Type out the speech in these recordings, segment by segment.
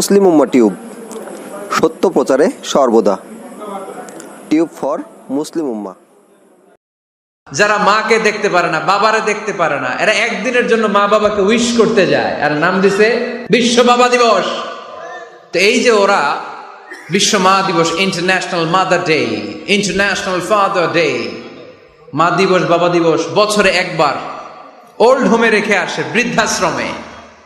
মুসলিম উম্মা tube, সত্য প্রচারে সর্বদা। টিউব ফর মুসলিম উম্মা। যারা মাকে দেখতে পারে না, বাবারে দেখতে পারে না, এরা একদিনের জন্য মা বাবাকে উইশ করতে যায়। আর নাম দিছে বিশ্ব বাবা দিবস। তো এই যে ওরা বিশ্ব মা দিবস international mother day international father day মা দিবস, বাবা দিবস, বছরে একবার ওল্ড হোমে রেখে আসে, বৃদ্ধাশ্রমে।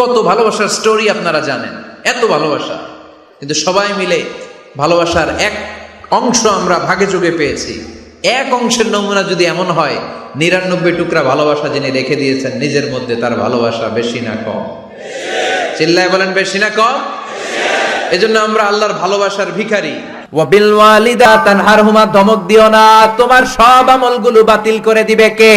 কত ভালোবাসার স্টোরি আপনারা জানেন, এত ভালোবাসা। কিন্তু সবাই মিলে ভালোবাসার এক অংশ আমরা ভাগে যোগে পেয়েছি। এক অংশের নমুনা যদি এমন হয়, নিরানব্বই টুকরা ভালোবাসা যিনি রেখে দিয়েছেন, নিজের মধ্যে তার ভালোবাসা বেশি না কম। চিল্লায় বলেন, বেশি না কম? এজন্য আমরা আল্লাহর ভালোবাসার ভিখারি। ওয়াবিল ওয়ালিদা তানহারহুমা ধমক দিও না, তোমার সব আমলগুলো বাতিল করে দিবে কে?